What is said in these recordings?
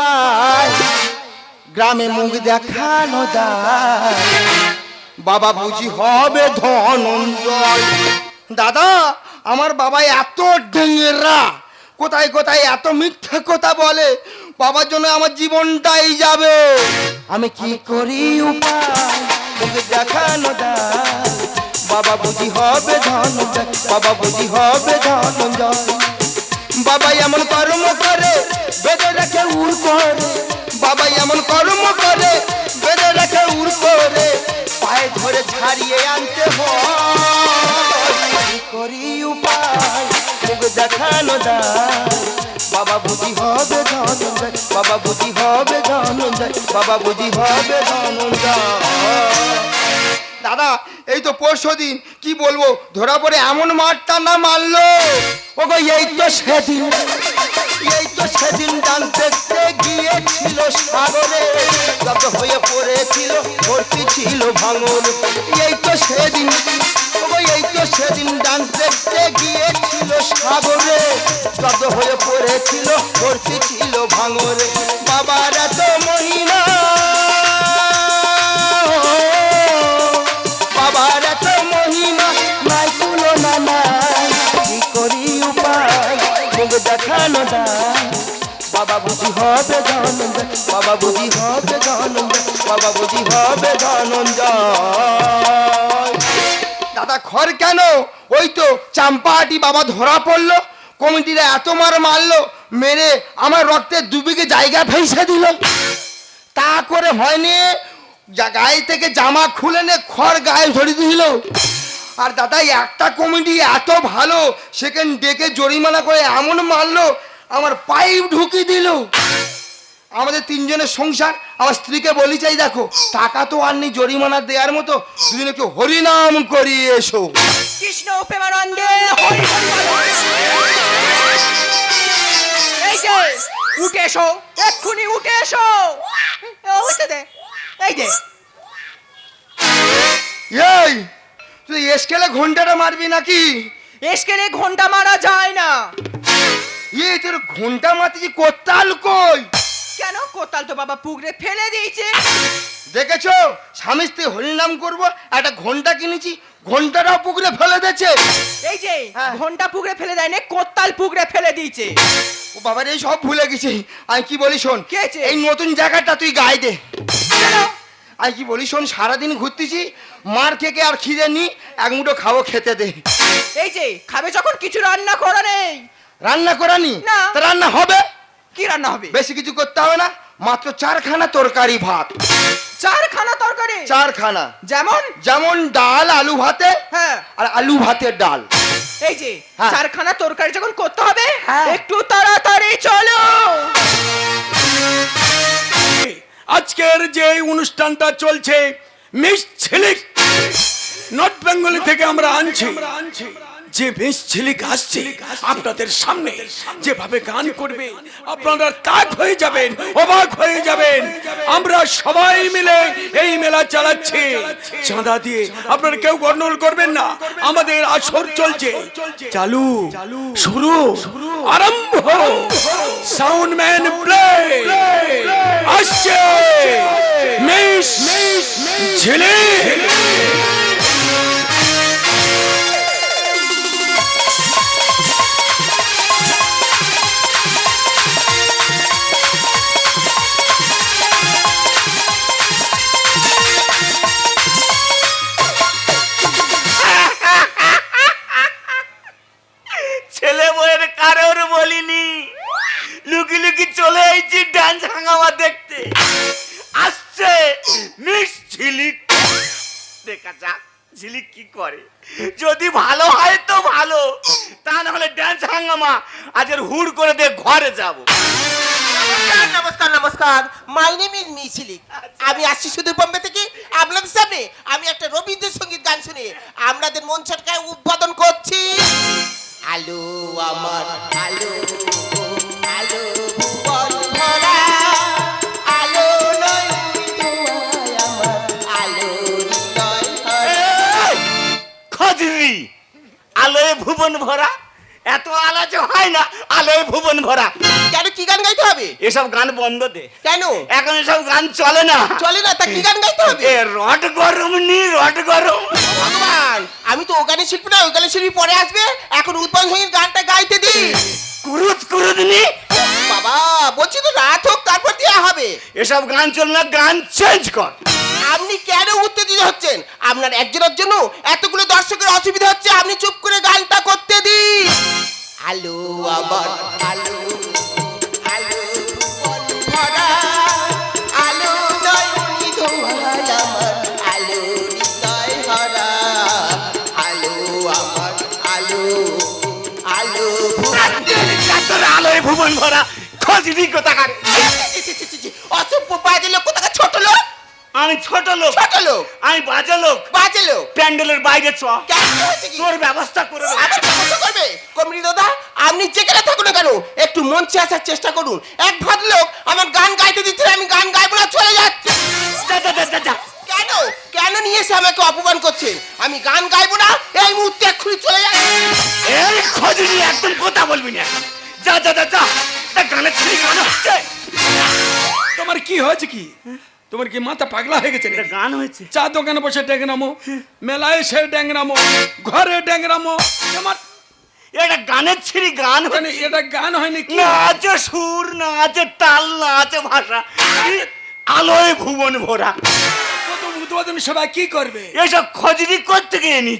উপায় গ্রামে মুখ দেখানো যায়। বাবা বুঝি হবে ধনঞ্জয়। দাদা, আমার বাবা এত ডেঙ্গেরা কোথায় কোথায় এত মিথ্যে কথা বলে? বাবার জন্য আমার জীবনটাই যাবে। আমি কি করি উপায়? দেখানো বাবা বুঝি হবে ধনঞ্জয়। বাবা বুঝি হবে ধনঞ্জয়। বাবা এমন কর্ম করে বেঁধে রাখে উড় করে। বাবা এমন কর্ম করে বেঁধে রাখে উড় করে। পায়ে ধরে ছাড়িয়ে আনতে করি উপায় দেখানো যায় বাবা বুঝি হবে ধনঞ্জয় বাবা বুঝি হবে ধনঞ্জয় বাবা বুঝি হবে ধনঞ্জয়। দাদা এই তো পরশু দিন কি বলব ধরা পড়ে এমন মারটা না মারলো। ও এই তো সেদিন। এই তো সেদিন ডান দেখতে গিয়েছিল সাগরে। যত হয়ে পড়েছিল ভর্তি ছিল ভাঙন। এই তো সেদিন এই তো সেদিন ডান দেখতে গিয়েছিল সাগরে। যত হয়ে পড়েছিল ভর্তি ছিল ভাঙরে বাবার এত মহিমা দাদা, খর কেন? ওই তো চাম্পাহাটি বাবা ধরা পড়ল, কমিটিরা এত মার মারলো, মেরে আমার রক্তের দুবিঘে জায়গা ফেসে দিল। তা করে হয়নি গায়ে থেকে জামা খুলে নে, খড় গায়ে ধরে দিল। আর দাদা একটা কমিটি এত ভালো সেখানে ডেকে জরিমানা করে এমন মারলো আমার পাইপ ঢুকিয়ে দিল। আমাদের তিনজনের সংসার আমার স্ত্রীকে বলি চাই দেখো টাকা তো আর নেই জরিমানা দেওয়ার মতো দুজনে কেউ হরিনাম করি এসো। কৃষ্ণ প্রেমানন্দে উঠে এসো এক্ষুনি উঠে এসো। উঠে দে এই যে। এই তুই এসকেলে ঘন্টাটা মারবি নাকি? এসকেলে ঘণ্টা মারা যায় না। এই তোর ঘণ্টা মারতে কোত্তাল কই? কেন কোতাল তো বাবা পুকুরে ফেলে দিয়েছে। দেখেছ? স্বামী স্ত্রী হরিনাম করব একটা ঘণ্টা কিনেছি ঘন্টাটাও পুকুরে ফেলে দিয়েছে। এই যে হ্যাঁ। ঘণ্টা পুকুরে ফেলে দেয় না কোতাল পুকুরে ফেলে দিয়েছে। ও বাবার এই সব ভুলে গেছি। আমি কি বলি শোন এই নতুন জায়গাটা তুই গায়ে দে। আমি কি বলি শোন সারাদিন ঘুরতেছি মার থেকে আর খিদে নি এক মুঠো খাব খেতে দে। এই যে খাবে যখন কিছু রান্না করা নেই। রান্না করানি না। তা রান্না হবে? কি রান্না হবে? বেশি কিছু করতে হবে না মাত্র চারখানা তরকারি ভাত। চারখানা তরকারি? চারখানা। যেমন? যেমন ডাল আলু ভাতে হ্যাঁ। আর আলু ভাতের ডাল। এই যে হ্যাঁ। চারখানা তরকারি যখন করতে হবে হ্যাঁ। একটু তাড়াতাড়ি চলো। আজকের যে অনুষ্ঠানটা চলছে মিস ছিলিক নর্থ বেঙ্গলি থেকে আমরা আনছি। যে মিস ঝিলিক আসছে আপনাদের সামনে যেভাবে গান করবে আপনারা তাক হয়ে যাবেন অবাক হয়ে যাবেন। আমরা সবাই মিলে এই মেলা চালাচ্ছি। চাঁদা দিয়ে। আপনারা কেউ গন্ডগোল করবেন না। আমাদের আসর চলছে। চালু। শুরু। আরম্ভ। সাউন্ড ম্যান প্লে আসছে। মিস ঝিলে ঝিলিক। দেখা যাক ঝিলিক কি করে। যদি ভালো হয় তো ভালো। তা না হলে ডান্স হাঙ্গামা। আজের হুড় করে দিয়ে ঘরে যাব। নমস্কার নমস্কার নমস্কার। মাই নেম ইজ মিছিলিক আমি আসছি শুধু বোম্বে থেকে। আপনাদের সামনে আমি একটা রবীন্দ্রসঙ্গীত গান শুনে আপনাদের মন ছটকায় উদ্বোধন করছি। আলো আমার। আলো আলো খজরি আলোয় ভুবন ভরা? এত আলো যে হয় না আলোয় ভুবন ভরা। কেন কি গান গাইতে হবে? এসব গান বন্ধ দে। কেন? এখন এসব গান চলে না। চলে না তা কি গান গাইতে হবে? এ রড গরম নি রড গরম। ভগবান আমি তো ওখানে শিল্পী না ওখানে শিল্পী পরে আসবে। এখন উৎপন্ন সংগীত গানটা গাইতে দি কুরুত কুরুত নি। বাবা বলছি তো রাত হোক হবে। এসব গান চলে না গান চেঞ্জ কর। আপনি কেন উত্তেজিত হচ্ছেন? আপনার একজনের জন্য এতগুলো দর্শকের অসুবিধা হচ্ছে আপনি চুপ করে গানটা করতে দিন। আলো আবার আলো আলো ভুবন ভরা, খজরি কোথাকার? ছি, ছি, ছি, ছি, ছি, অসভ্য বাজে লোক কোথাকার? ছোট লোক? আমি ছোট লোক। ছোট লোক? আমি বাজে লোক। বাজে লোক? প্যান্ডেলের বাইরে চ। তোর ব্যবস্থা করে ব্যবস্থা করবে? কমরি দাদা আপনি যেখানে থাকুন না কেন একটু মঞ্চে আসার চেষ্টা করুন। এক ভদ্রলোক আমার গান গাইতে দিচ্ছে আমি গান গাইবো না চলে যাচ্ছে। কেন? কেন নিয়ে এসে আমাকে অপমান করছেন আমি গান গাইবো না এই মুহূর্তে এক্ষুনি চলে যাচ্ছে। একদম কথা বলবি না। যা যা যা যা। গানের ছেলে গান হচ্ছে তোমার কি হয়েছে কি? তোমার কি মাথা পাগলা হয়ে গেছে এটা? গান হয়েছে। চা দোকানে বসে ড্যাংরামো মেলায় এসে ড্যাংরামো ঘরে ড্যাংরামো তোমার এটা গানের ছেলে গান মানে এটা গান হয়নি কি? আছে সুর না আছে তাল না আছে ভাষা আলোয় ভুবন ভরা। উদ্বোধন সবাই কি করবে? এসব খজরি করতে গিয়ে এই,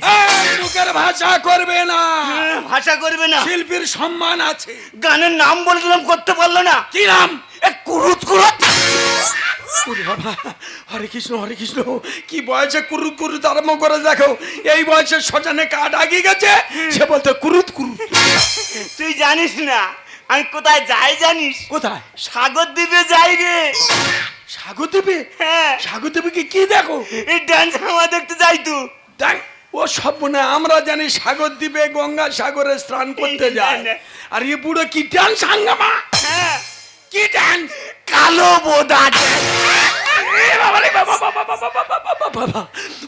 মুখের ভাষা করবে না। ভাষা করবে না। শিল্পীর সম্মান আছে। গানের নাম বলে দিলাম করতে পারল না। কি নাম? কুরুত কুরুত। বাবা হরে কৃষ্ণ হরে কৃষ্ণ কি বয়সে কুরুত কুরুত আরম্ভ করে দেখো। এই বয়সে শ্মশানে কাঠ আগিয়ে গেছে সে বলতে কুরুত কুরুত। তুই জানিস না আমি কোথায় যাই জানিস? কোথায়? সাগর দ্বীপে যাই রে। সাগর দেবে হ্যাঁ। সাগর কি দেখো? এই ডান্স আমার দেখতে যাই তো। দেখ ও সব না আমরা জানি সাগর দ্বীপে গঙ্গা সাগরে স্নান করতে যায়। আর এ বুড়ো কি ডান্স হাঙ্গামা হ্যাঁ। কি ডান্স? কালো বোদা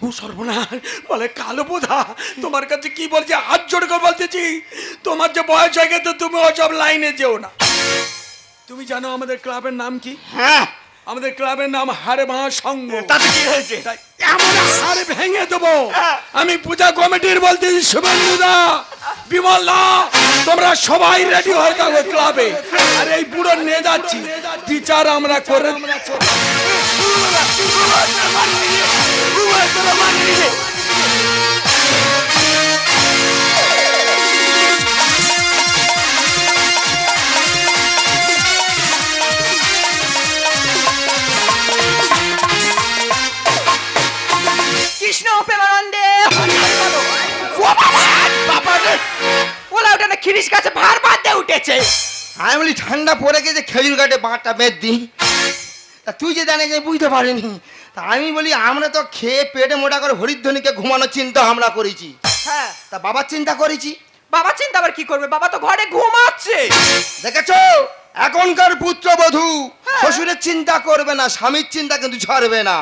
ও সর্বনাশ বলে কালো বোধা তোমার কাছে কি বলছে? হাত জোড় করে বলতেছি তোমার যে বয়স হয়ে গেছে তুমি ওসব লাইনে যেও না। তুমি জানো আমাদের ক্লাবের নাম কি? হ্যাঁ। আমাদের ক্লাবের নাম হারে মহাসংঘ। তাতে কি হয়েছে? এমন হারে ভেঙে দেবো। আমি পূজা কমিটির বলতে শুভেন্দুদা বিমল দা তোমরা সবাই রেডি হয়ে থাকো ক্লাবে। আর এই বুড়ো নিয়ে যাচ্ছি। টিচার আমরা করে ঠান্ডা পড়ে গেছে খেজুর কাটে বাঁটটা বেদ দিই। তা তুই যে জানিস যে বুঝতে পারিনি। তা আমি বলি আমরা তো খেয়ে পেটে মোটা করে হরিধ্বনিকে ঘুমানোর চিন্তা আমরা করেছি। হ্যাঁ। তা বাবার চিন্তা করেছি। বাবা চিন্তা আবার কি করবে? বাবা তো ঘরে ঘুমাচ্ছে। দেখেছ? এখনকার পুত্রবধূ শ্বশুরের চিন্তা করবে না স্বামীর চিন্তা কিন্তু ছাড়বে না।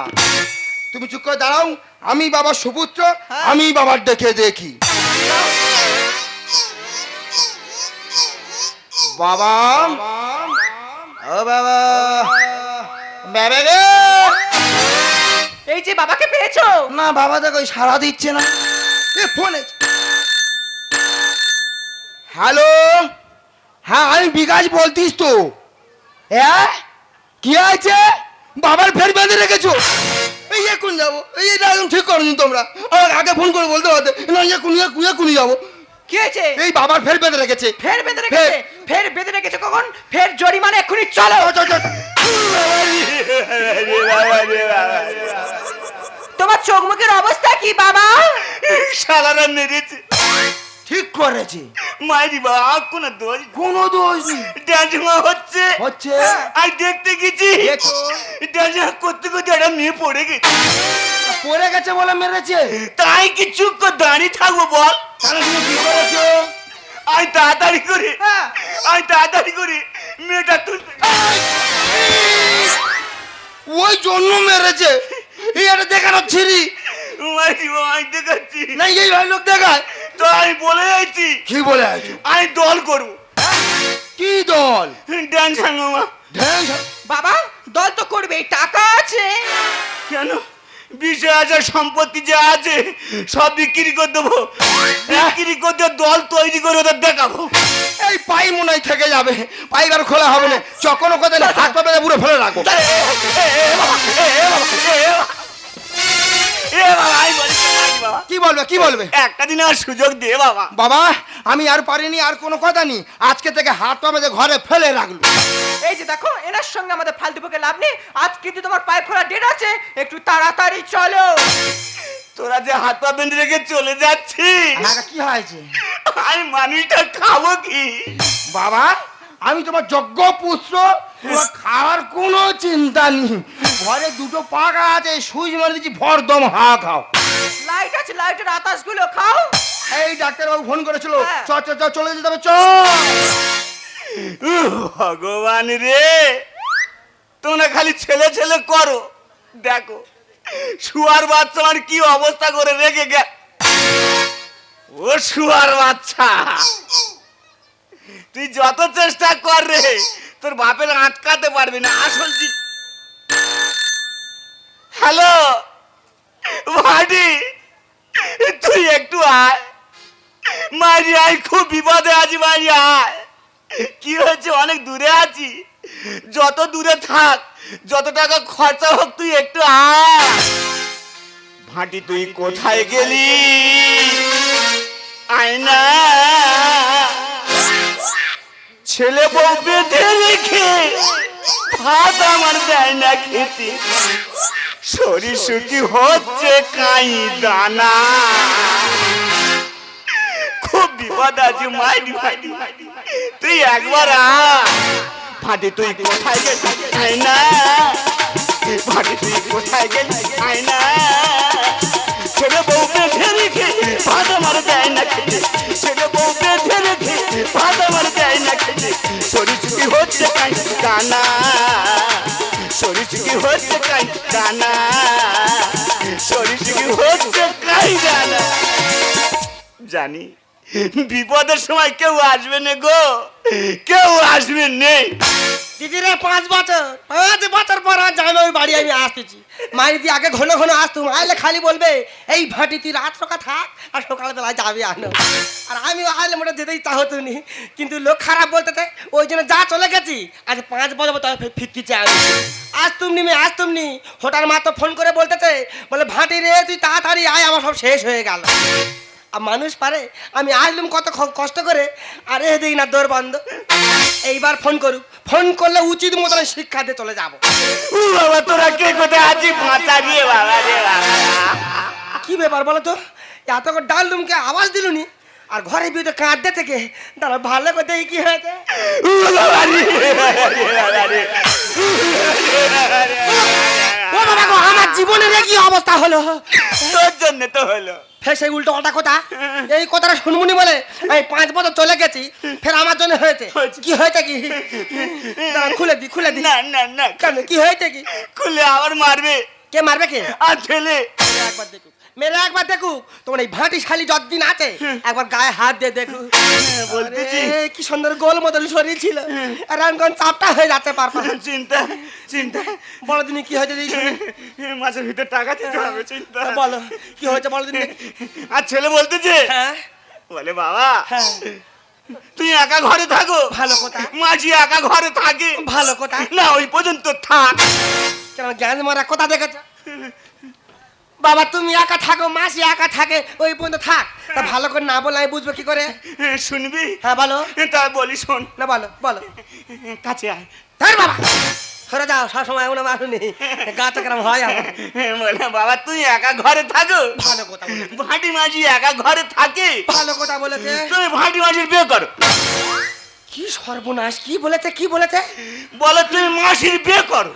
তুমি চুপ করে দাঁড়াও আমি বাবার সুপুত্র আমি বাবার দেখে। দেখি বাবা। ও বাবা। বাবা রে। এই যে বাবাকে পেয়েছ? না বাবা দেখো সারা দিচ্ছে না। এ ফোন হ্যালো হ্যাঁ আমি বিকাশ বলতিস তো। হ্যাঁ কি আছে বাবার ফের বেঁধে রেখেছো? এই এখন যাব। এই এটা একদম ঠিক করনি তোমরা। আমার আগে ফোন করে বলতে পারতে। না এখন এখন যাব। কি হয়েছে? এই বাবার ফের বেঁধে রেখেছে। ফের বেঁধে রেখেছে? ফের। বেঁধে রেখেছে কখন? ফের জরিমানা এক্ষুনি চলো। তোমার চোখ মুখের অবস্থা কি বাবা? শালারা মেরেছে। ঠিক করেছে। মাইরি বাবা কোন দোষ? কোনো দোষ ডান্স হচ্ছে। হচ্ছে? আই দেখতে গেছি। ডান্স করতে করতে একটা মেয়ে পড়ে গেছে। পড়ে গেছে বলে মেরেছে? তাই কি চুপ করে দাঁড়িয়ে থাকব বল। তাহলে তুমি কি করেছ? আমি তাড়াতাড়ি করে। হ্যাঁ। আমি তাড়াতাড়ি করে। মেয়েটা তুলতে ওই জন্য মেরেছে। একটা দেখানো ছিরি মাইরি বাবা আমি দেখাচ্ছি। না এই ভাই লোক দেখায়। তো আমি বলে যাচ্ছি কি বলে আছো আমি দল করব কি দল ডান্স হাঙ্গামা ধ্যান বাবা দল তো করবে টাকা আছে কেন বিশ হাজার সম্পত্তি যে আছে সব বিক্রি করে দেবো বিক্রি করতে দল তৈরি করে ওদের দেখাবো এই পাই মনে হয় থেকে যাবে পাইবার খোলা হবে না চকনো কথা না হাত পা বেঁধে পুরো ফেলে রাখো এ, বাবা, আমি। কি বলবে কি বলবে একটা দিন আর সুযোগ দে বাবা। বাবা আমি আর পারিনি আর কোনো কথা নেই। আজকে থেকে হাত পা বেঁধে ঘরে ফেলে রাখল। এই যে দেখো এনার সঙ্গে আমাদের ফালতু বকে লাভ নেই। আজ কিন্তু তোমার পাইপ খোলা ডেট আছে। একটু তাড়াতাড়ি চলো। তোরা যে হাত পা বেঁধে রেখে চলে যাচ্ছিস। হ্যাঁ কি হয়েছে? আমি মানুষটা খাব কি? বাবা আমি তোমার যজ্ঞ পুত্র খাওয়ার কোনো চিন্তা নেই। ঘরে দুটো পাকা আছে সুইচ মারে দিচ্ছি ভর দম হা খাও। লাইট আছে লাইটের আতাসগুলো খাও। এই ডাক্তারবাবু ফোন করেছিল। হ্যাঁ। চ চ চ চলে যেতে হবে চ। ভগবান রে। তোমরা খালি ছেলে ছেলে করো। দেখো শুয়ার বাচ্চা আমার কি অবস্থা করে রেখে গে ও শুয়ার বাচ্চা। তুই যত চেষ্টা কর রে তোর বাপের আটকাতে পারবি না। আসল হ্যালো? ভাডি তুই একটু আয়। মারি আয় খুব বিপদে আছি মারি আয়। কি হয়েছে? অনেক দূরে আছি। যত দূরে থাক যত টাকা খরচা হোক তুই একটু আয়। ভাটি তুই কোথায় গেলি? আয় না ছেলে বউ বেঁধে রেখে ভাত আমার দেয় না খেতে। শরীর সুখী হচ্ছে কাই দানা। খুব বিপদ আছে মাইডি মাইডি তুই একবার আ। ফাটে তুই কোথায় গেলি না। ফাটে তুই কোথায় গেলি না। ছেলে বউ বেঁধে রেখে ভাত আমার দেয় না খেতে। ছেলে বউ বেঁধে রেখে ভাত আমার দেয় না খেতে। শরীর চুকি হচ্ছে কাই দানা শরীর চুকি হচ্ছে কাই দানা জানি বিপদের সময় কেউ আসবে না গো। কেউ আসবে নেই দিদিরে, পাঁচ বছর। পাঁচ বছর পর আজ আমি ওই বাড়ি আমি আসতেছি। মায়ের দিয়ে আগে ঘন ঘন আসতুম, আইলে খালি বলবে, এই ভাটি, তুই রাত রকা থাক আর সকালে বেলায় যাবি আনো। আর আমি আইলে মোটা যেতেই চাহতো নি। কিন্তু লোক খারাপ বলতে তাই ওই জন্য যা চলে গেছি, আজ পাঁচ বছর তো ফিরকিছে আমি। আসতুম নি মে, আসতুম নি। হোটাল মা তো ফোন করে বলতেছে, বলে, ভাটি রে, তুই তাড়াতাড়ি আয়, আমার সব শেষ হয়ে গেল। আর মানুষ পারে আমি আসলাম কত কষ্ট করে আরে দিই না দৌড় বন্ধ এইবার ফোন করুক ফোন করলে উচিত মতন শিক্ষা দিয়ে চলে যাব বাবা তোরা কে কোথায় আছিস বাঁচা রে বাবা রে বাবা কি ব্যাপার বলো তো এত করে ডাল লুমকে আওয়াজ দিলুনি আর ঘরে বিয়েতে কাঁদতে থেকে দাঁড়া ভালো করে কি হয়েছে বাবা রে বাবা রে ও বাবা গো আমার জীবনের কি অবস্থা হলো। তোর জন্য তো হলো। ফের সেই উল্টো পাল্টা কথা? এই কথাটা শুনমুনি বলে এই পাঁচ বছর চলে গেছি ফের আমার জন্য হয়েছে। কি হয়েছে কি? খুলে দি খুলে দি। না না না। কেন কি হয়েছে কি? খুলে আবার মারবে। কে মারবে কে? আর ছেলে। একবার দেখুক মেরে একবার দেখুক তোমার এই ভাটি শালি যতদিন আছে একবার গায়ে হাত দিয়ে দেখুক বলতেছি। কি সুন্দর গোল মতন শরীর ছিল। আর এখন কোন চাপটা হয়ে যাচ্ছে পারপার চিন্তা চিন্তা। বড় দিনে কি হয়েছে মাছের ভিতর টাকা দিতে হবে চিন্তা। বলো কি হয়েছে বড় দিনে আর ছেলে বলতেছে হ্যাঁ। বলে বাবা হ্যাঁ। তুই একা ঘরে থাকো। ভালো কথা। মাঝি একা ঘরে থাকে। ভালো কথা। না ওই পর্যন্ত থাক। কেন জ্ঞান মারা কথা দেখেছ? বাবা তুমি একা থাকো মাসি একা থাকে ওই পর্যন্ত থাক। তা ভালো করে না বলে আমি বুঝব কি করে? শুনবি? হ্যাঁ বলো। তা বলি শোন। না বলো বলো। কাছে আয়। ধর বাবা। সরে যাও সবসময় এমন মানুষ নেই। গাটা কেরম হয় আমার। বলে বাবা তুই একা ঘরে থাকো। ভালো কথা ভাটি মাঝি একা ঘরে থাকে। ভালো কথা বলেছে। তুমি ভাটি মাঝির বিয়ে করো। কি সর্বনাশ কি বলেছে কি বলেছে? বলো তুমি মাসির বিয়ে করো।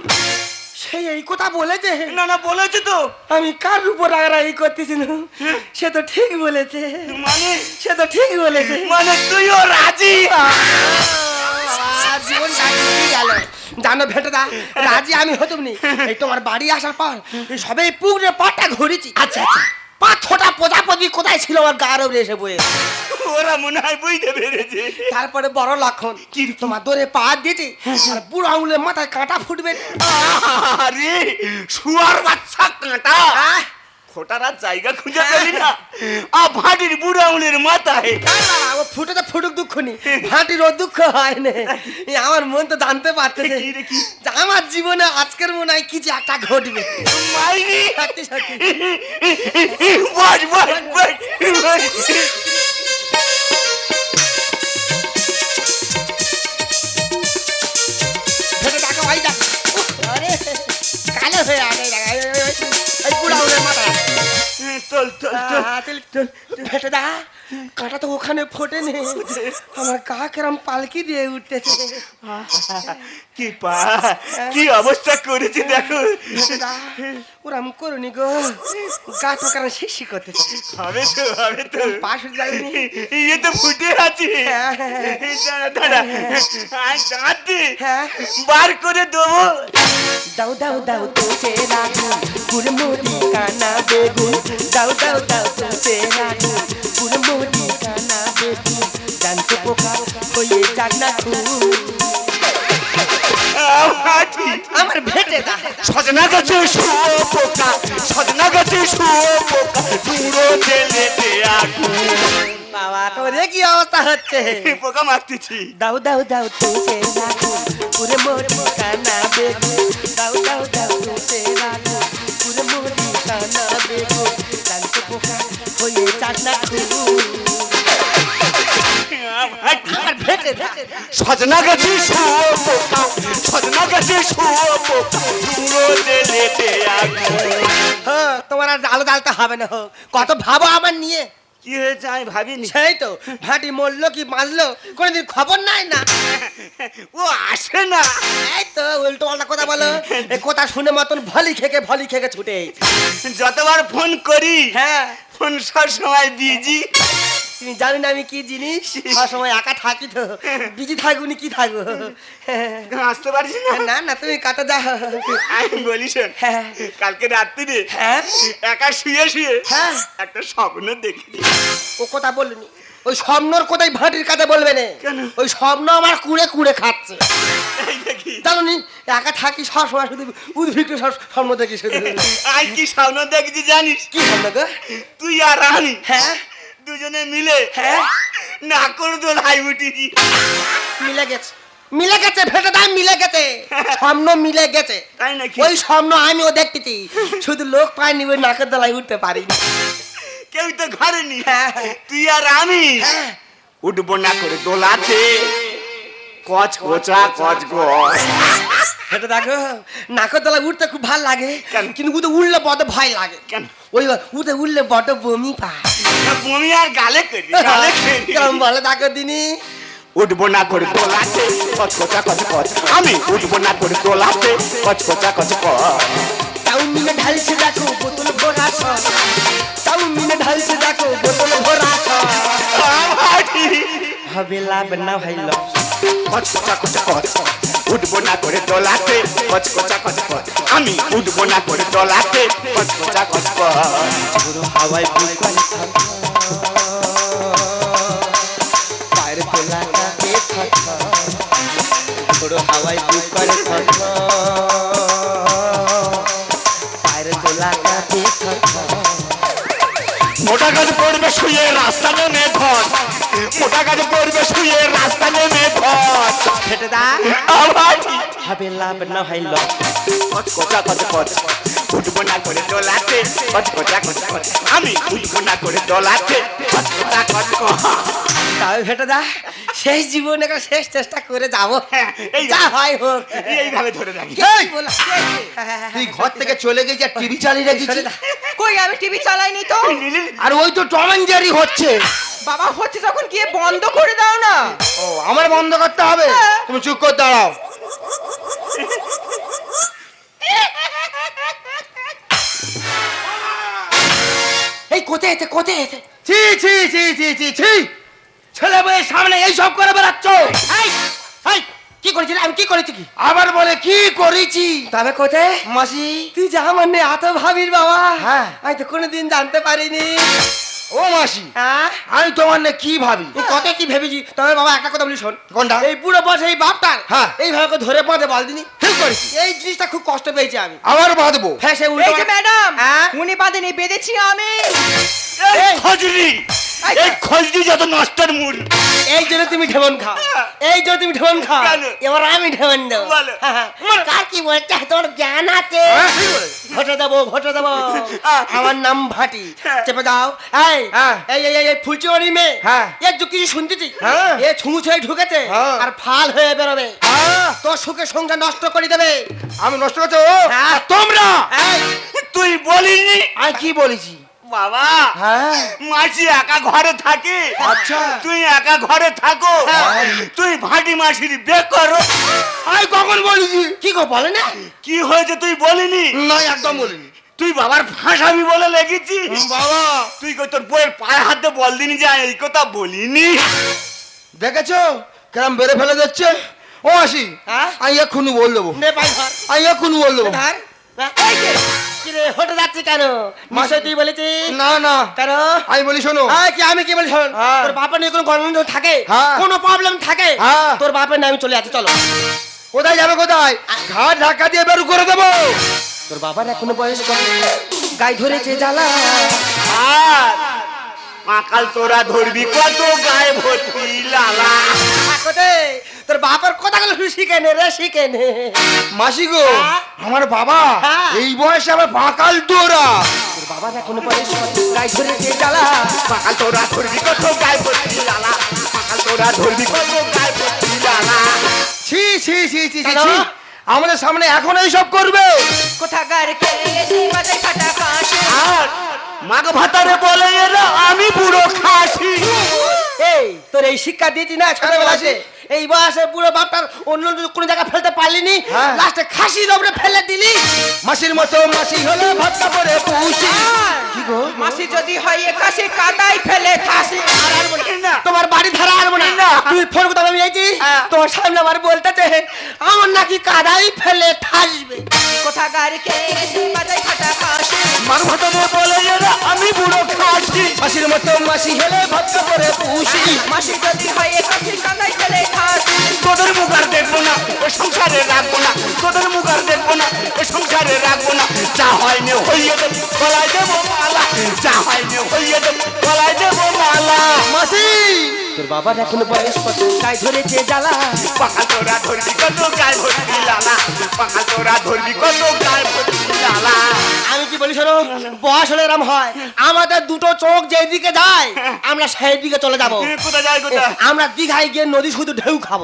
সেই এই কথা বলেছে। না না বলেছে তো। আমি কার উপর রাগারাগি করতেছি না? সে তো ঠিক বলেছে। মানে? সে তো ঠিক বলেছে। মানে তুইও রাজি? জীবন গেল। জানো ভেটে দা রাজি আমি হতুম নি। এই তোমার বাড়ি আসার পর সবে পুকুরে পাটা ঘুরেছি। আচ্ছা আচ্ছা। পাথরটা প্রজাপতি কোথায় ছিল আমার গার উপরে এসে বয়ে? ওরা মনে হয় বুঝতে পেরেছে। তারপরে বড় লক্ষণ কি তোমার দরে পা দিয়েছে আর বুড়ো আঙুলের মাথায় কাঁটা ফুটবে। আরে শুয়ার বাচ্চা কাঁটা। ফোটার আর জায়গা খুঁজে পেলি না। আ ভাটির বুড়ো আঙুলের মাথায়। ও ফুটে তো ফুটুক দুঃখ নি ভাটির ও দুঃখ হয় না। আমার মন তো জানতে পারতেছে? আমার জীবনে আজকের মনে হয় কিছু একটা ঘটবে। মাইনি সত্যি সত্যি। বস বস বস কালো হয়ে আগে চল চল চল আহ, চল, ভেটে দা কাঁটা তো ওখানে ফোটে নে। আমার গা কেরম পালকি দিয়ে উঠতেছে কি পা কি অবস্থা করেছে দেখো। দা করুনি গো। গা তো কেন শিশি করতেছে। হবে তো হবে তো। পাশ ইয়ে তো ফুটে আছে। দাঁড়া দাঁড়া। আয় দাঁত হ্যাঁ। বার করে দেবো। দাও দাও দাও তোকে রাখু গুড়মুড়ি কানা বেগুন। দাও দাও দাও তোকে রাখু গুড়মুড়ি কানা বেগুন জানতে পোকা হয়ে যাক না আমার ভেটে দা। সজনা গাছে শুয়ো পোকা সজনা গাছে শুয়ো পোকা দূরো জেলেতে আগুন। বাবা তোর কি অবস্থা হচ্ছে? পোকা মারতেছি। দাও দাও দাও তোকে রাখু। গুড়মুড়ি কানা বেগুন দাও দাও দাও তোকে রাখু। গুড়মুড়ি কানা বেগুন জানতে পোকা হয়ে যাক না সজনা গাছে শুয়ো পোকা সজনা গাছে শুয়ো পোকা দূরো জেলেতে আগুন। হ্যাঁ তোমার আর আলাদা আলাদা হবে না হোক কত ভাবো আমার নিয়ে। কি হয়েছে আমি ভাবিনি। সেই তো ভাটি মরলো কি মারলো কোনোদিন খবর নাই না। ও আসে না। এই তো উল্টো পাল্টা কথা বলো। এই কথা শুনে মতন ভলি খেকে ভলি খেকে ছুটে যতবার ফোন করি হ্যাঁ। ফোন সব সময় বিজি তুমি জানি না আমি কি জিনিস? সব সময় একা থাকি তো। বিজি থাকুনি কি থাকব? আসতে পারছি না? না না তুমি কাটা যাও আমি বলি শোন হ্যাঁ। কালকে রাত্রিরে হ্যাঁ? একা শুয়ে শুয়ে হ্যাঁ। একটা স্বপ্ন দেখি ও কথা বলনি। ওই স্বপ্নর কোথায় ভাটির কাছে বলবে না। ওই স্বপ্ন আমার কুড়ে কুড়ে খাচ্ছে। জানো নি একা থাকি সব সময় শুধু উদ্ভিক্ত সব স্বপ্ন দেখি শুধু। আজ কি স্বপ্ন দেখছি জানিস? কি স্বপ্ন তুই আর আমি হ্যাঁ? দুজনে মিলে হ্যাঁ? না করে দোল হাই উঠিছি মিলে গেছে। মিলে গেছে ভেটে দাম মিলে গেছে। স্বপ্ন মিলে গেছে। তাই নাকি? ওই স্বপ্ন আমিও দেখতেছি। শুধু লোক পায়নি ওই নাকের দলায় উঠতে পারিনি। কেউ তো ঘরে নি হ্যাঁ। তুই আর আমি হ্যাঁ। উঠবো না করে দোলাতে কচ কচা কচ গচ। ভেটে দেখো নাকের দলায় উঠতে খুব ভালো লাগে। কিন্তু উঠে উঠলে বড় ভয় লাগে। কেন? ওই উঠে উঠলে বড় বমি পায়। বমি আর গালে কেমন বলে দেখো দিনি? উঠবো না করে দোলাতে কচ কোচা কচ কচ আমি উঠবো না করে দোলাতে কচ কোচা কচ কচ চাউমিনে ঢালছে দেখো বোতল ভরা চাউমিনে ঢালছে দেখো বোতল ভরা হবে লাভ না ভাই লস কচ কোচা কচ কচ উঠবো না করে দোলাতে কচ কোচা কচ কচ আমি উঠবো না করে দোলাতে কচ কোচা কচ কচ পুরো হাওয়ায় বুকন পায়ের কাটে কথা পুরো হাওয়ায় বুকন কথা পায়ের কাটে কথা মোটা গাছ পড়বে শুয়ে রাস্তা নেমে ঘর মোটা গাছ পড়বে শুয়ে রাস্তা নেমে ঘর ফেটে দা। আবার হবে লাভ না ভাই লস। কোচা কচ কচ উঠবো না করে দোলাতে। কত কোটা কচ আমি উঠবো না করে দোলাতে। কত কোটা কচ। তবে ভেটে দা শেষ জীবনে একটা শেষ চেষ্টা করে যাব। হ্যাঁ, এই যা হয় হোক। এইভাবে ধরে রাখি তুই ঘর থেকে চলে গেছি আর টিভি চালিয়ে রেখেছি দা, কই আমি টিভি চালাইনি তো। আর ওই তো টম অ্যান্ড জেরি হচ্ছে। বাবা হচ্ছে যখন গিয়ে বন্ধ করে দাও না। ও আমার বন্ধ করতে হবে? হ্যাঁ। তুমি চুপ করে দাঁড়াও। এই কোথায় এতে কোথায় এতে ছি ছি ছি ছি ছি ছি। ছেলে মেয়ের সামনে এই সব করে বেড়াচ্ছ? এই, এই, কি করেছিস আমি কি করেছি কি? আবার বলে কি করেছি? তবে কোথায়? মাসি। তুই যা মানে এত ভাবির বাবা। হ্যাঁ। আমি তো কোনোদিন জানতে পারিনি। ও মাসি হ্যাঁ? আমি তোমার না কি ভাবি? তুই কত কি ভেবেছি? তবে বাবা একটা কথা বলি শোন। কোনটা? এই বুড়ো বয়স এই বাপটার হ্যাঁ। এইভাবে ধরে পদে বল ঠিক করেছি এই জিনিসটা খুব কষ্ট পেয়েছি আমি। আবার বাঁধবো? হ্যাঁ সে এই উল্টো ম্যাডাম হ্যাঁ? উনি বাঁধেনি বেঁধেছি আমি। এই খজরি এই খজরি যত নষ্টের মূল। এই জন্য তুমি ঢেমন খাও। এই জন্য তুমি ঢেমন খাও। এবার আমি ঢেমন দেবো। হ্যাঁ, হ্যাঁ। কার কি বলছে? তোর জ্ঞান আছে। হ্যাঁ। ঘটে দেবো ঘটে দেবো। আমার নাম ভাটি। চেপে দাও। হ্যাঁ। এই এই এই- এই ফুলচি ওরি মেয়ে হ্যাঁ। যুগ কিছু শুনতেছি? হ্যাঁ। এ ছুঁচ হয়ে ঢুকেছে হ্যাঁ। আর ফাল হয়ে বেরোবে। তোর সুখে সংসার নষ্ট করে দেবে। আমি নষ্ট করছ হ্যাঁ। তোমরা? তুই বলিনি? আমি কি বলেছি? বাবা হ্যাঁ। মাসি একা ঘরে থাকে। আচ্ছা। তুই একা ঘরে থাকো। তুই ভাটি মাসির বে করো। আমি কখন বলেছি? কি গো বলে না? কি হয়েছে তুই বলিনি? না একদম বলিনি। তুই বাবার ফাঁসাবি বলে লেগেছি বাবা। তুই কই তোর বইয়ের পায়ে হাতে বল দিনি যে এই কথা বলিনি। দেখেছ কেরম বেড়ে ফেলে দিচ্ছে? ও মাসি হ্যাঁ? আমি এক্ষুনি বল দেবো। আমি এক্ষুনি বল দেবো। ধর। হ্যাঁ, হটে যাচ্ছি কেন? নিশ্চয় তুই বলেছিস? না না। কেন? আমি বলি শোনো। আয়, কি আমি কি বলি শোন? হ্যাঁ। তোর বাপের নিয়ে কোনো গন্ডগোল থাকে? হ্যাঁ। কোনো প্রবলেম থাকে? হ্যাঁ। তোর বাপের নামে চলে যাচ্ছে চলো। কোথায় যাবে কোথায়? ঘাট ধাক্কা দিয়ে বের করে দেবো। তোর বাবার এখনও বয়স কত গায়ে ধরেছে জ্বালা। আর পাকাল তোরা ধরবি কত গায়ে ভর্তি লালা। তোর বাপের কথাগুলো শিখে নে রে শিখে নে। মাসি গো হ্যাঁ? আমার বাবা হ্যাঁ। এই বয়সে আমার পাকাল তোরা। তোর বাবার এখনও বয়স গায়ে ধরেছে জ্বালা। পাকাল তোরা ধরবি কত গায়ে ভর্তি লালা। পাকাল তোরা ধরবি কত গায়ে ভর্তি লালা। ছি ছি ছি ছি? ছি আমাদের সামনে এখন এইসব করবে। কোথাকার আর মাগ ভাতারে বলে এরা আমি বুড়ো খাসি। এই তোর এই শিক্ষা দিয়েছি না ছোটবেলাতে? এই বয়সে পুরো বাপটার অন্য কোনো জায়গায় ফেলতে পারলিনি হ্যাঁ। লাস্টে খাসি দবরে ফেলে দিলি। মাসির মতো মাসি হলে ভাতটা পরে পুষি। কি গো? মাসি যদি হয় একাশি কাদাই ফেলে থাসি না। তোমার বাড়ি ধারা আনব না। না। তুই ফোন করতে আমি যাইছি। হ্যাঁ। তোমার সামনে আমার বলতেছে আমার নাকি কাদাই ফেলে থাসবে কোথাকার কে এসে মাথায় ফাটা কাশি মাগ ভাতারে বলে আমি বুড়ো খাসি। মাসির মতো মাসি হলে ভাতটা পরে পুষি। মাসি যদি হয় একাশি কাদাই ফেলে তোদের মুখ আর দেখব না ও সংসারে রাখব না তোদের মুখ আর দেখব না ও সংসারে রাখব না। যা হয়নি হইয়ে দেব গলায় দেবো মালা। যা হয়নি হইয়ে দেব গলায় দেবো মালা। মাসি! তোর বাবার এখনও বয়স কত? গায়ে ধরেছে জ্বালা। পাকা তোরা ধরবি কত? গায়ে ভর্তি লালা। পাকা তোরা ধরবি কত? গায়ে ভর্তি লালা। আমি শোনো বয়স হলে এরম হয়। আমাদের দুটো চোখ যেদিকে যায় আমরা সেই দিকে চলে যাব। কোথায় যায় কোথায়? আমরা দীঘায় গিয়ে নদী শুধু ঢেউ খাব।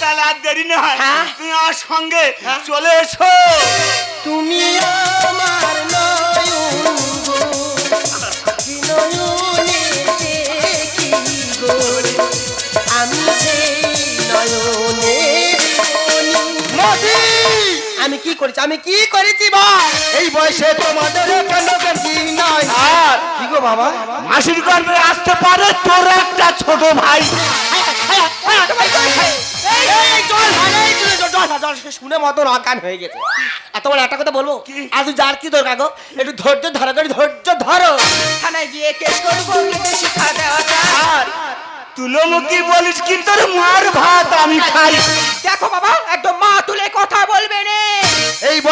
তাহলে আর দেরি না তুমি হ্যাঁ। আমার সঙ্গে চলে এসো। তুমি আমার নয়ন। আমি কি করেছি আমি কি করেছি বল এই বয়সে তোমাদের কেন আর কি গো বাবা মাসির গর্বে আসতে পারে তোর একটা ছোট ভাই শুনে হয়ে গেছে বড় একটা কথা বলব আজ যার কি দরকার গো একটু ধৈর্য ধরো ধৈর্য ধরো থানায় গিয়ে কেস করব কিন্তু শিক্ষা দেওয়া যায় আর তুলোমুখী বলিস কি মার ভাত আমি খাই দেখো বাবা একদম মা তুলে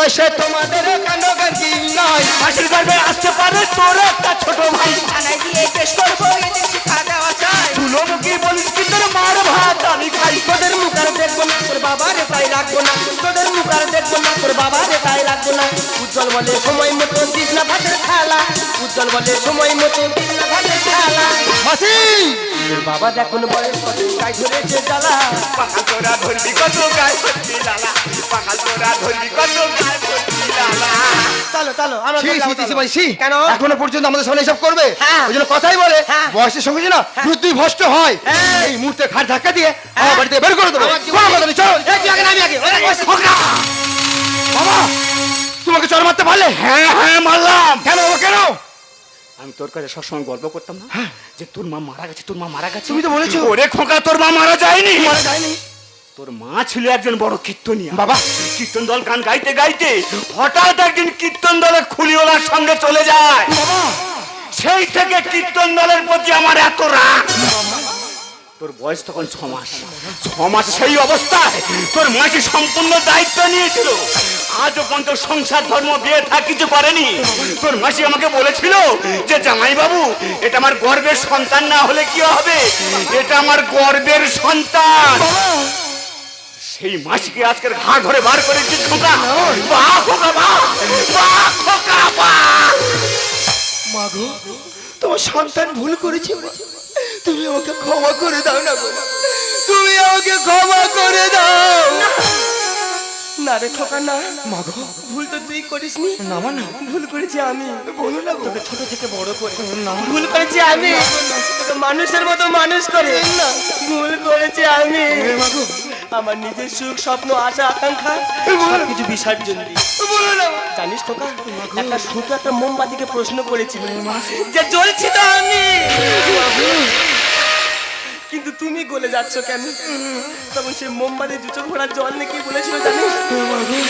বয়সে তোমাদের কেন দেখি নয়। হাসির গর্বে আসতে পারে তোর একটা ছোট ভাই। থানায় গিয়ে করব খাওয়া শিক্ষা দেওয়া যায় তুলোমুখী বলিস? তোদের মুখ আর দেখব না তোর বাবা রে তাই রাখব না। তোদের মুখ আর দেখব না তোর বাবা রে তাই রাখব না। উজ্জ্বল বলে সময় মতো দিস না ভাতের খালা। উজ্জ্বল বলে সময় মতো দিস না ভাতের খালা। হাসি তোর বাবা দেখুন বয়স কত গাই ধরেছে জ্বালা। পাখাল তোরা ধরবি কত গায়ে ভর্তি লালা পাখাল তোরা ধরবি কত গায়ে ভর্তি কেন? এখনও পর্যন্ত আমাদের সামনে এসব করবে? হ্যাঁ। ওই জন্য কথাই বলে হ্যাঁ। বয়সের সঙ্গে যে না বুদ্ধি ভ্রষ্ট হয়। হ্যাঁ। এই মুহূর্তে ঘাট ধাক্কা দিয়ে আমার বাড়িতে বের করে দেবো। কোনো কথা নেই চলো। বাবা তোমাকে চর মারতে পারলে হ্যাঁ হ্যাঁ মারলাম। কেন বাবা কেন? আমি তোর কাছে সবসময় গল্প করতাম না? যে তোর মা মারা গেছে তোর মা মারা গেছে। তুমি তো বলেছ। ওরে খোকা তোর মা মারা যায়নি। মারা যায়নি। তোর মা ছিল একজন বড় কীর্তনিয়া। বাবা। কীর্তন দল গান গাইতে গাইতে হঠাৎ একদিন কীর্তন দলের খুলিওয়ালার সঙ্গে চলে যায়। সেই থেকে কীর্তন দলের প্রতি আমার এত রাগ। তোর বয়স তখন ছ মাস। ছ মাস সেই অবস্থায় তোর মাসি সম্পূর্ণ দায়িত্ব নিয়েছিল। আজও পর্যন্ত সংসার ধর্ম বিয়ে থাক কিছু করেনি। তোর মাসি আমাকে বলেছিল যে জামাই বাবু এটা আমার গর্বের সন্তান না হলে কি হবে? এটা আমার গর্বের সন্তান। সেই মাসিকে আজকের ঘা ধরে বার করে মাগো তোমার সন্তান ভুল করেছে। তুমি আমাকে ক্ষমা করে দাও না তুমি আমাকে ক্ষমা না রে খোকা না। মাগো ভুল তো তুই করিসনি না। মা না। ভুল করেছি আমি। বলো না তোকে ছোট থেকে বড় করে। না ভুল করেছি আমি। তোকে মানুষের মতো মানুষ করে। না। ভুল করেছি আমি। মাগো। আমার নিজের সুখ স্বপ্ন আশা আকাঙ্ক্ষা কিছু বিসর্জন দিই। বলো না। জানিস খোকা একটা ছোট একটা মোমবাতিকে প্রশ্ন করেছি। যে জ্বলছি তো আমি। কিন্তু তুমি গলে যাচ্ছ কেন? তখন সে মোমবাতি দুটো ঘোড়ার জল নিয়ে কি বলেছিল জানি?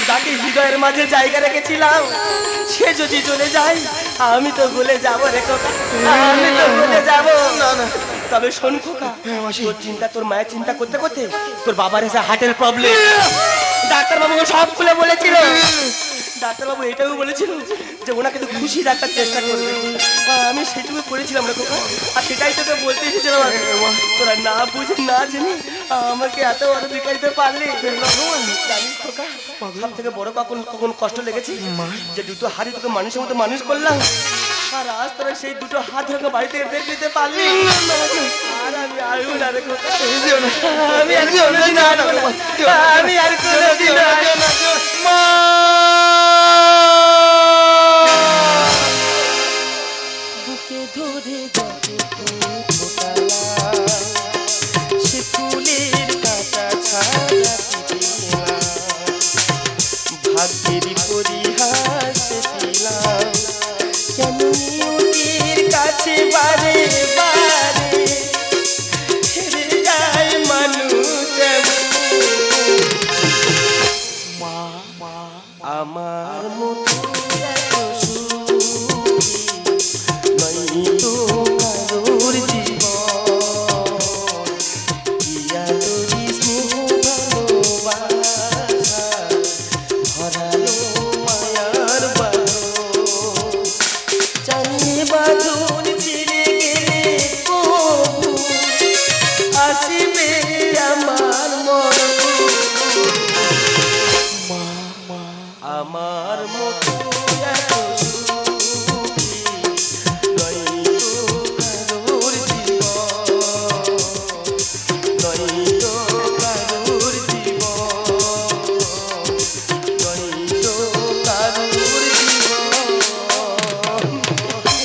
যাকে হৃদয়ের মাঝে জায়গা রেখেছিলাম, সে যদি চলে যায়, আমি তো গলে যাব রে খোকা। আমি তো গলে যাব। না না। তবে শোন খোকা তোর চিন্তা তোর মায়ের চিন্তা করতে করতে তোর বাবার এসে হার্টের প্রবলেম ডাক্তারবাবুকে সব খুলে বলেছিল। ডাক্তারবাবু এটাও বলেছিল যে ওনাকে তো খুশি রাখার চেষ্টা করবে। আমি সেটুকু করেছিলাম রে খোকা। আর সেটাই তোকে বলতে এসেছিলাম তোরা না বুঝে না জেনে আমাকে এত বড় বিকারিতে পারলি। জানিস খোকা সব থেকে বড় কখন কখন কষ্ট লেগেছে যে দুটো হাড়ি তোকে মানুষের মতো মানুষ করলাম। আর আজ তোরা সেই দুটো হাত রেখে বাড়িতে বের দিতে পারলি আর আমি আমি আর কোনোদিন আমি আর